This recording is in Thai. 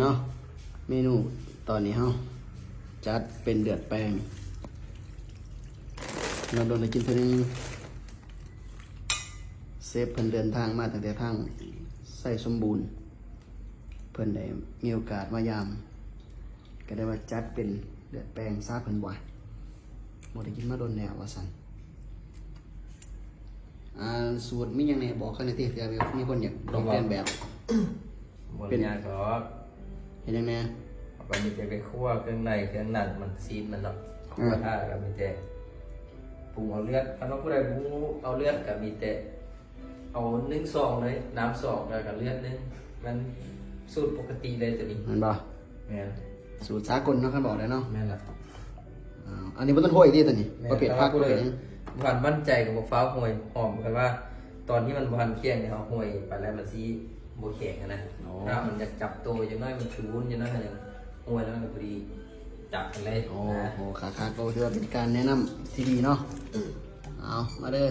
เนาะ เมนูตอนนี้เฮาจัดเป็นเดือดแป้งเราโดนได้กินเท่านึงเซฟเพิ่นเดินทางมาตั้งแต่ทางใส่สมบูรณ์ เพิ่นได้มีโอกาสมายาม ก็ได้ว่าจัดเป็นเดือดแป้งซาเพิ่นบ่บ่ได้กินมาโดนแนวว่าซั่นอ่าสูตรมีหยังแหน่บอกเขาหน่อยติเผื่อมีคนอยากลองเปลี่ยนแบบบนเป็นยาซอสเห็นยังแหน่ก็มีแต่ไปคั่วเครื่องในเครื่องนั่นมันซีดมันเนาะคั่วท่าก็มีแต่ปรุงเอาเลือดคันว่าผู้ใดปรุงเอาเลือดก็มีแต่เอานึ่งซองเลยน้ำซองแล้วก็เลือดนึงมันสูตรปกติเลยตัวนี้มันบ่แม่นสูตรสากลเนาะคันบอกได้เนาะแม่นล่ะอ่าอันนี้บ่ต้องโหยติตัวนี้แม่นบ่เผ็ดพักบ่เผ็ดหยังผ่านมั่นใจกับบ่ฟ้าวห่วยหอมกันว่า ตอนที่มันบ่ทันเคี่ยงเนี่ยเฮาห่วยไปแล้วมันสิ บ่แข็งอะนะถ้ามันอยากจับตัวอย่างน้อยมันชูนอย่างน้อยอย่างห่วยแล้วมันก็พอดีจับกันเลยโอ้นะ โหขาขาก็ถือว่าเป็นการแนะนำที่ดีเนาะเอามาเด้อ